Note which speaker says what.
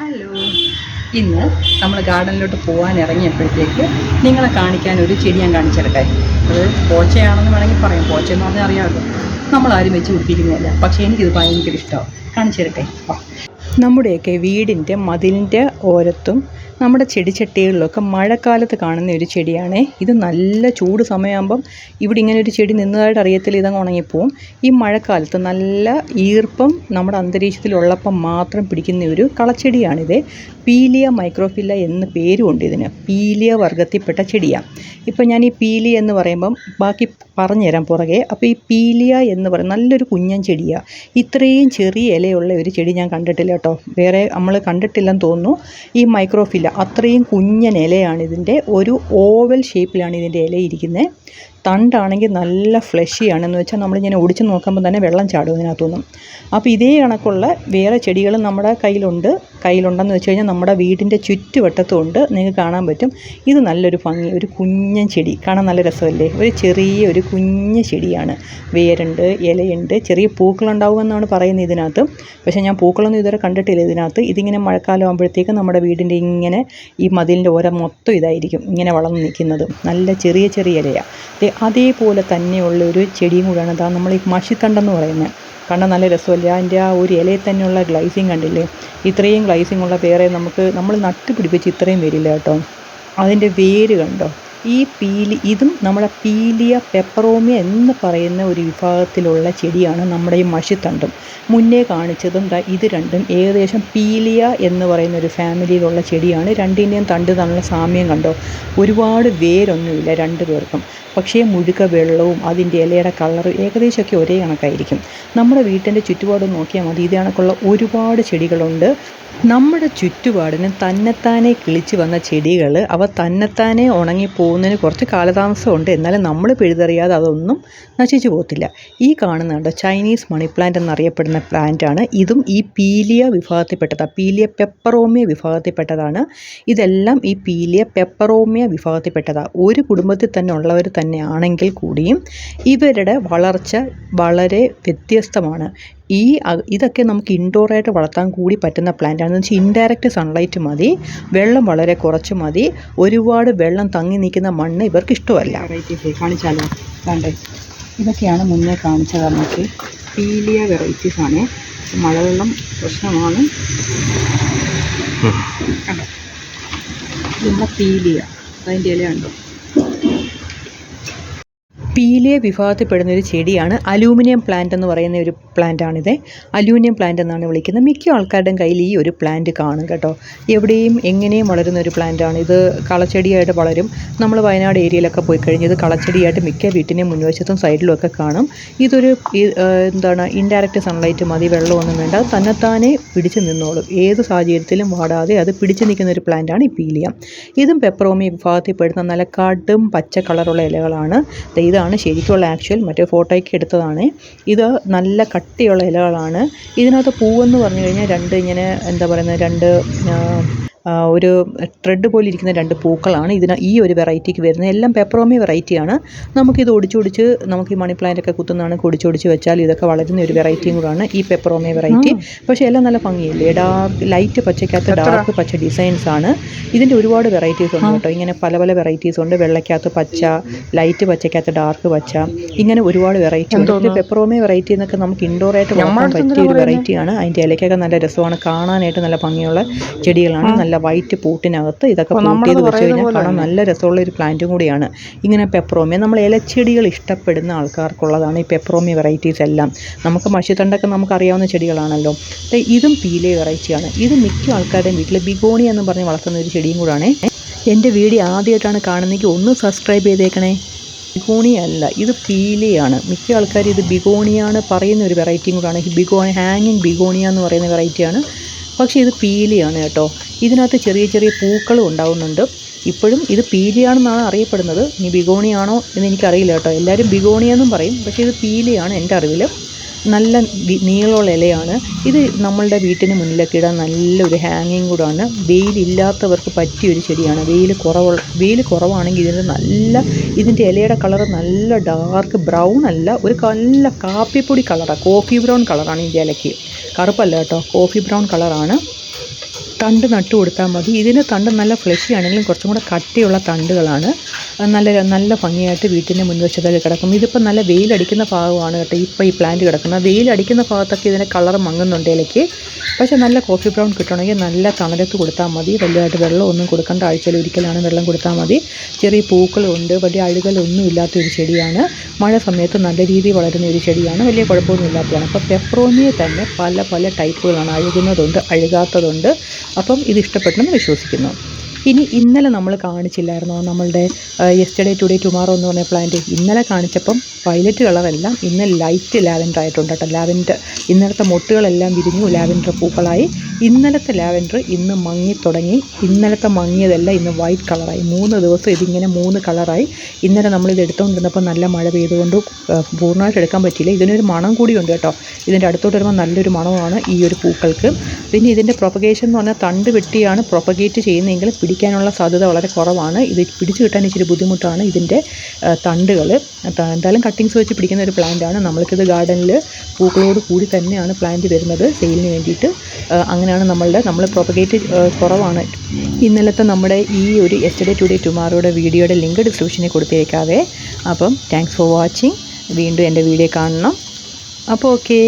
Speaker 1: Hello. ഇന്ന് നമ്മൾ ഗാർഡനിലോട്ട് പോകാൻ ഇറങ്ങിയപ്പോഴത്തേക്ക് നിങ്ങളെ കാണിക്കാൻ ഒരു ചെടി ഞാൻ കാണിച്ചെടുക്കാൻ അത് പോച്ചയാണെന്ന് വേണമെങ്കിൽ പറയാം. പോച്ച എന്ന് പറഞ്ഞാൽ അറിയാമല്ലോ. നമ്മളാരും വെച്ച് പിടിപ്പിക്കുന്നതല്ല. പക്ഷേ എനിക്കിത് ഭയങ്കര ഇഷ്ടമാണ് കാണിച്ചെടുട്ടെ വാ. നമ്മുടെയൊക്കെ വീടിന്റെ മതിലിന്റെ ഓരത്തും നമ്മുടെ ചെടിച്ചട്ടികളിലൊക്കെ മഴക്കാലത്ത് കാണുന്ന ഒരു ചെടിയാണ്. ഇത് നല്ല ചൂട് സമയമാകുമ്പം ഇവിടെ ഇങ്ങനെ ഒരു ചെടി നിന്നതായിട്ട് അറിയത്തില്ല ഇതങ്ങ് ഉണങ്ങിപ്പോവും. ഈ മഴക്കാലത്ത് നല്ല ഈർപ്പം നമ്മുടെ അന്തരീക്ഷത്തിലുള്ളപ്പം മാത്രം പിടിക്കുന്ന ഒരു കളച്ചെടിയാണിത്. പീലിയ മൈക്രോഫില്ല എന്ന പേരുമുണ്ട് ഇതിന്. പീലിയ വർഗത്തിൽപ്പെട്ട ചെടിയാണ്. ഇപ്പം ഞാൻ ഈ പീലിയ എന്ന് പറയുമ്പം ബാക്കി പറഞ്ഞുതരാം പുറകെ. അപ്പോൾ ഈ പീലിയ എന്ന് പറയുന്ന നല്ലൊരു കുഞ്ഞൻ ചെടിയാണ്. ഇത്രയും ചെറിയ ഇലയുള്ള ഒരു ചെടി ഞാൻ കണ്ടിട്ടില്ല കേട്ടോ. വേറെ നമ്മൾ കണ്ടിട്ടില്ലെന്ന് തോന്നുന്നു. ഈ മൈക്രോഫില്ല. അത്രയും കുഞ്ഞൻ ഇലയാണ് ഇതിന്റെ ഒരു ഓവൽ ഷേപ്പിലാണ് ഇതിന്റെ ഇല ഇരിക്കുന്നത്. തണ്ടാണെങ്കിൽ നല്ല ഫ്ലഷിയാണ് എന്ന് വെച്ചാൽ നമ്മളിങ്ങനെ ഒടിച്ച് നോക്കുമ്പോൾ തന്നെ വെള്ളം ചാടും ഇതിനകത്തുനിന്നും. അപ്പോൾ ഇതേ കണക്കുള്ള വേറെ ചെടികൾ നമ്മുടെ കയ്യിലുണ്ട്. കയ്യിലുണ്ടെന്ന് വെച്ച് കഴിഞ്ഞാൽ നമ്മുടെ വീടിന്റെ ചുറ്റുവട്ടത്തും ഉണ്ട് നിങ്ങൾക്ക് കാണാൻ പറ്റും. ഇത് നല്ലൊരു ഭംഗി ഒരു കുഞ്ഞൻ ചെടി. കാണാൻ നല്ല രസമല്ലേ? ഒരു ചെറിയ ഒരു കുഞ്ഞ് ചെടിയാണ്. വേരുണ്ട് ഇലയുണ്ട് ചെറിയ പൂക്കളുണ്ടാവുമെന്നാണ് പറയുന്നത് ഇതിനകത്ത്. പക്ഷേ ഞാൻ പൂക്കളൊന്നും ഇതുവരെ കണ്ടിട്ടില്ല ഇതിനകത്ത്. ഇതിങ്ങനെ മഴക്കാലം ആകുമ്പോഴത്തേക്ക് നമ്മുടെ വീടിന്റെ ഇങ്ങനെ ഈ മതിലിന്റെ ഓരം മൊത്തം ഇതായിരിക്കും ഇങ്ങനെ വളർന്ന് നിൽക്കുന്നത്. നല്ല ചെറിയ ചെറിയ ഇലയാണ് അതേപോലെ തന്നെയുള്ള ഒരു ചെടിയും കൂടെയാണ് അതാ നമ്മൾ ഈ മഷിത്തണ്ടെന്ന് പറയുന്നത് കണ്ടാൽ നല്ല രസമല്ലേ? അതിന്റെ ആ ഒരു ഇലയിൽ തന്നെയുള്ള ഗ്ലൈസിങ് കണ്ടില്ലേ? ഇത്രയും ഗ്ലൈസിങ് ഉള്ള വേറെ നമുക്ക് നമ്മൾ നട്ട് പിടിപ്പിച്ച് ഇത്രയും വരില്ല കേട്ടോ. അതിന്റെ വേര് കണ്ടോ? ഈ പീലി ഇതും നമ്മുടെ പീലിയ പെപ്പറോമിയ എന്ന് പറയുന്ന ഒരു വിഭാഗത്തിലുള്ള ചെടിയാണ് നമ്മുടെ ഈ മഷിത്തണ്ടും. മുന്നേ കാണിച്ചതും ഇത് രണ്ടും ഏകദേശം പീലിയ എന്ന് പറയുന്ന ഒരു ഫാമിലിയിലുള്ള ചെടിയാണ്. രണ്ടിന്റെയും തണ്ട് തമ്മിലുള്ള സാമ്യം കണ്ടോ? ഒരുപാട് വേരൊന്നുമില്ല രണ്ട് പേർക്കും. പക്ഷേ മുഴുക്ക വെള്ളവും അതിന്റെ ഇലയുടെ കളറും ഏകദേശമൊക്കെ ഒരേ കണക്കായിരിക്കും. നമ്മുടെ വീട്ടിന്റെ ചുറ്റുപാട് നോക്കിയാൽ മതി. ഇത് കണക്കുള്ള ഒരുപാട് ചെടികളുണ്ട്. നമ്മുടെ ചുറ്റുപാടിന് തന്നെത്താനെ കിളിച്ച് വന്ന ചെടികൾ അവ തന്നെത്താനെ ഉണങ്ങിപ്പോകുന്നതിന് കുറച്ച് കാലതാമസമുണ്ട്. എന്നാലും നമ്മൾ പിഴുതെറിയാതെ അതൊന്നും നശിച്ചു പോകത്തില്ല. ഈ കാണുന്നുണ്ട് ചൈനീസ് മണി പ്ലാന്റ് എന്നറിയപ്പെടുന്ന പ്ലാന്റാണ് ഇതും ഈ പീലിയ വിഭാഗത്തിൽപ്പെട്ടതാണ് പീലിയ പെപ്പറോമിയ വിഭാഗത്തിൽപ്പെട്ടതാണ്. ഇതെല്ലാം ഈ പീലിയ പെപ്പറോമിയ വിഭാഗത്തിൽപ്പെട്ടതാണ് ഒരു കുടുംബത്തിൽ തന്നെ ഉള്ളവർ തന്നെയാണെങ്കിൽ കൂടിയും ഇവരുടെ വളർച്ച വളരെ വ്യത്യസ്തമാണ്. ഈ ഇതൊക്കെ നമുക്ക് ഇൻഡോറായിട്ട് വളർത്താൻ കൂടി പറ്റുന്ന പ്ലാന്റ് ആണെന്ന് വെച്ചാൽ ഇൻഡയറക്റ്റ് സൺലൈറ്റ് മതി വെള്ളം വളരെ കുറച്ച് മതി ഒരുപാട് വെള്ളം തങ്ങി നിൽക്കുന്ന മണ്ണ് ഇവർക്ക് ഇഷ്ടമല്ല. കാണിച്ചാലോ? കണ്ടേ. ഇതൊക്കെയാണ് മുന്നേ കാണിച്ചത് നമുക്ക് പീലിയ വെറൈറ്റീസ് ആണ്. മഴവെള്ളം പ്രശ്നമാണ്. കണ്ടോ? ഇതെന്താ പീലിയ? അതിന്റെ ഇല ഉണ്ടോ പീലിയ വിഭാഗത്തിൽപ്പെടുന്ന ഒരു ചെടിയാണ് അലൂമിനിയം പ്ലാന്റ് എന്ന് പറയുന്ന ഒരു പ്ലാന്റാണിത് അലൂമിനിയം പ്ലാന്റ് എന്നാണ് വിളിക്കുന്നത്. മിക്ക ആൾക്കാരുടെയും കയ്യിൽ ഈ ഒരു പ്ലാന്റ് കാണും കേട്ടോ. എവിടെയും എങ്ങനെയും വളരുന്ന ഒരു പ്ലാന്റാണ് ഇത് കളച്ചെടിയായിട്ട് വളരും. നമ്മൾ വയനാട് ഏരിയയിലൊക്കെ പോയി കഴിഞ്ഞ് ഇത് കളച്ചെടിയായിട്ട് മിക്ക വീട്ടിന്റെ മുൻവശത്തും സൈഡിലും ഒക്കെ കാണും. ഇതൊരു എന്താണ് ഇൻഡയറക്റ്റ് സൺലൈറ്റ് മതി വെള്ളമൊന്നും വേണ്ട. തന്നെത്താനെ പിടിച്ച് നിന്നോളും. ഏത് സാഹചര്യത്തിലും വാടാതെ അത് പിടിച്ചു നിൽക്കുന്ന ഒരു പ്ലാന്റാണ് ഈ പീലിയ. ഇതും പെപ്പറോമി വിഭാഗത്തിൽപ്പെടുന്ന നല്ല കടും പച്ച കളറുള്ള ഇലകളാണ്. ദേ ഇതാണ് ശരിക്കുള്ള ആക്ച്വൽ മറ്റേ ഫോട്ടോയ്ക്ക് എടുത്തതാണ്. ഇത് നല്ല കട്ടിയുള്ള ഇലകളാണ്. ഇതിനകത്ത് പൂവെന്ന് പറഞ്ഞു കഴിഞ്ഞാൽ രണ്ട് ഇങ്ങനെ എന്താ പറയുന്നത് രണ്ട് ഒരു ട്രെഡ് പോലെ ഇരിക്കുന്ന രണ്ട് പൂക്കളാണ്. ഇതിന് ഈ ഒരു വെറൈറ്റിക്ക് വരുന്നത്. എല്ലാം പെപ്പറോമി വെറൈറ്റിയാണ് നമുക്കിത് ഒടിച്ചൊടിച്ച് നമുക്ക് ഈ മണി പ്ലാന്റ് ഒക്കെ കുത്തുന്നതാണ്. ഒടിച്ചൊടിച്ച് വെച്ചാൽ ഇതൊക്കെ വളരുന്ന ഒരു വെറൈറ്റിയും കൂടാണ് ഈ പെപ്പറോമി വെറൈറ്റി പക്ഷേ എല്ലാം നല്ല ഭംഗിയില്ലേ? ഡാർക്ക് ലൈറ്റ് പച്ചയ്ക്കകത്ത് ഡാർക്ക് പച്ച ഡിസൈൻസ് ആണ്. ഇതിന്റെ ഒരുപാട് വെറൈറ്റീസ് ഉണ്ട് കേട്ടോ. ഇങ്ങനെ പല പല വെറൈറ്റീസ് ഉണ്ട്. വെള്ളയ്ക്കകത്ത് പച്ച ലൈറ്റ് പച്ചയ്ക്കകത്ത് ഡാർക്ക് പച്ച. ഇങ്ങനെ ഒരുപാട് വെറൈറ്റി ഉണ്ട്. പെപ്പറോമി വെറൈറ്റി എന്നൊക്കെ നമുക്ക് ഇൻഡോർ ആയിട്ട് വളർത്താൻ പറ്റിയ ഒരു വെറൈറ്റിയാണ് അതിന്റെ ഇലയ്ക്കൊക്കെ നല്ല രസമാണ്. കാണാനായിട്ട് നല്ല ഭംഗിയുള്ള ചെടികളാണ്. നല്ല വൈറ്റ് പൂട്ടിനകത്ത് ഇതൊക്കെ പൂട്ടി വെച്ച് കഴിഞ്ഞാൽ കാണാൻ നല്ല രസമുള്ള ഒരു പ്ലാന്റും കൂടിയാണ്. ഇങ്ങനെ പെപ്രോമിയ നമ്മൾ ഇലച്ചെടികൾ ഇഷ്ടപ്പെടുന്ന ആൾക്കാർക്കുള്ളതാണ് ഈ പെപ്രോമിയ വെറൈറ്റീസ് എല്ലാം. നമുക്ക് മഷിത്തണ്ടൊക്കെ നമുക്ക് അറിയാവുന്ന ചെടികളാണല്ലോ. അപ്പം ഇതും പീലേ വെറൈറ്റിയാണ് ഇത് മിക്ക ആൾക്കാരുടെയും വീട്ടിൽ ബിഗോണി എന്ന് പറഞ്ഞ് വളർത്തുന്ന ഒരു ചെടിയും കൂടാണ്. എന്റെ വീഡിയോ ആദ്യമായിട്ടാണ് കാണുന്നതെങ്കിൽ ഒന്ന് സബ്സ്ക്രൈബ് ചെയ്തേക്കണേ. ബിഗോണി അല്ല ഇത് പീലിയാണ്. മിക്ക ആൾക്കാർ ഇത് ബിഗോണിയാണ് പറയുന്ന ഒരു വെറൈറ്റിയും കൂടാണ്. ബിഗോണി ഹാങ്ങിങ് ബിഗോണിയ എന്ന് പറയുന്ന വെറൈറ്റിയാണ് പക്ഷേ ഇത് പീലിയാണ് കേട്ടോ. ഇതിനകത്ത് ചെറിയ ചെറിയ പൂക്കളും ഉണ്ടാവുന്നുണ്ട്. ഇപ്പോഴും ഇത് പീലിയാണെന്നാണ് അറിയപ്പെടുന്നത്. ഇനി ബിഗോണിയാണോ എന്ന് എനിക്കറിയില്ല കേട്ടോ. എല്ലാവരും ബിഗോണിയെന്നും പറയും. പക്ഷേ ഇത് പീലിയാണ് എന്റെ അറിവിൽ നല്ല നീളമുള്ള ഇലയാണ്. ഇത് നമ്മളുടെ വീട്ടിന് മുന്നിലൊക്കെ ഇടാൻ നല്ലൊരു ഹാങ്ങിങ് കൂടാണ് വെയിലില്ലാത്തവർക്ക് പറ്റിയൊരു ചെടിയാണ്. വെയിൽ കുറവ് വെയിൽ കുറവാണെങ്കിൽ ഇതിന്റെ നല്ല ഇതിന്റെ ഇലയുടെ കളർ നല്ല ഡാർക്ക് ബ്രൗൺ അല്ല ഒരു നല്ല കാപ്പിപ്പൊടി കളറാണ് കോഫി ബ്രൗൺ കളറാണ് ഇതിന്റെ ഇലയ്ക്ക് കറുപ്പല്ല കേട്ടോ. കോഫി ബ്രൗൺ കളറാണ് തണ്ട് നട്ടു കൊടുത്താൽ മതി. ഇതിന് തണ്ട് നല്ല ഫ്ലഷി ആണെങ്കിലും കുറച്ചും കൂടെ കട്ടിയുള്ള തണ്ടുകളാണ്. നല്ല നല്ല ഭംഗിയായിട്ട് വീട്ടിന്റെ മുൻവശത്തിൽ കിടക്കും. ഇതിപ്പോൾ നല്ല വെയിലടിക്കുന്ന ഭാഗമാണ് കേട്ടോ ഇപ്പോൾ ഈ പ്ലാന്റ് കിടക്കുന്നത്. വെയിലടിക്കുന്ന ഭാഗത്തൊക്കെ ഇതിന്റെ കളർ മങ്ങുന്നുണ്ട് ഇലയ്ക്ക്. പക്ഷേ നല്ല കോഫി ബ്രൗൺ കിട്ടണമെങ്കിൽ നല്ല തണലത്ത് കൊടുത്താൽ മതി. വലിയതായിട്ട് വെള്ളം ഒന്നും കൊടുക്കേണ്ട. ആഴ്ചയിൽ ഒരിക്കലാണ് വെള്ളം കൊടുത്താൽ മതി. ചെറിയ പൂക്കളുണ്ട്. വലിയ അഴുകലൊന്നും ഇല്ലാത്ത ഒരു ചെടിയാണ്. മഴ സമയത്ത് നല്ല രീതിയിൽ വളരുന്ന ഒരു ചെടിയാണ്. വലിയ കുഴപ്പമൊന്നും ഇല്ലാത്തതാണ്. അപ്പോൾ പെപ്രോമിയെ തന്നെ പല പല ടൈപ്പുകളാണ് അഴുകുന്നതുണ്ട് അഴുകാത്തതുണ്ട്. അപ്പം ഇത് ഇഷ്ടപ്പെട്ടെന്ന് വിശ്വസിക്കുന്നു. ഇനി ഇന്നലെ നമ്മൾ കാണിച്ചില്ലായിരുന്നോ നമ്മളുടെ യെസ്റ്റർഡേ ടുഡേ ടുമാറോ എന്ന് പറഞ്ഞ പ്ലാന്റ് ഇന്നലെ കാണിച്ചപ്പം വയലറ്റ് കളറെല്ലാം ഇന്ന് ലൈറ്റ് ലാവൻഡർ ആയിട്ടുണ്ട് കേട്ടോ. ലാവൻഡർ ഇന്നലത്തെ മൊട്ടുകളെല്ലാം വിരിഞ്ഞു ലാവൻഡർ പൂക്കളായി. ഇന്നലത്തെ ലാവൻഡർ ഇന്ന് മങ്ങി തുടങ്ങി. ഇന്നലത്തെ മങ്ങിയതല്ല ഇന്ന് വൈറ്റ് കളറായി. മൂന്ന് ദിവസം ഇതിങ്ങനെ മൂന്ന് കളറായി. ഇന്നലെ നമ്മളിത് എടുത്തുകൊണ്ടിരുന്നപ്പോൾ നല്ല മഴ പെയ്തുകൊണ്ട് പൂർണമായിട്ട് എടുക്കാൻ പറ്റിയില്ല. ഇതിനൊരു മണം കൂടിയുണ്ട് കേട്ടോ. ഇതിന്റെ അടുത്തോട്ട് വരുമ്പോൾ നല്ലൊരു മണമാണ് ഈ ഒരു പൂക്കൾക്ക്. പിന്നെ ഇതിന്റെ പ്രൊപ്പഗേഷൻ എന്ന് പറഞ്ഞാൽ തണ്ട് വെട്ടിയാണ് പ്രൊപ്പഗേറ്റ് ചെയ്യുന്നതെങ്കിൽ പിടിക്കാനുള്ള സാധ്യത വളരെ കുറവാണ്. ഇത് പിടിച്ചു കിട്ടാൻ ഇച്ചിരി ബുദ്ധിമുട്ടാണ് ഇതിന്റെ തണ്ടുകൾ. എന്തായാലും കട്ടിങ്സ് വെച്ച് പിടിക്കുന്ന ഒരു പ്ലാന്റാണ് നമ്മൾക്കിത് ഗാർഡനിൽ പൂക്കളോട് കൂടി തന്നെയാണ് പ്ലാന്റ് വരുന്നത്. സെയിലിന് വേണ്ടിയിട്ട് ആ, അങ്ങനെയാണ് നമ്മളുടെ നമ്മൾ പ്രൊപ്പഗേറ്റ് കുറവാണ്. ഇന്നലത്തെ നമ്മുടെ ഈ ഒരു എസ്റ്റഡേ ടുഡേ ടുമാറോയുടെ വീഡിയോയുടെ ലിങ്ക് ഡിസ്ക്രിപ്ഷനിൽ കൊടുത്തേക്കാവേ. അപ്പം താങ്ക്സ് ഫോർ വാച്ചിങ് വീണ്ടും എന്റെ വീഡിയോ കാണണം. അപ്പോൾ ഓക്കേ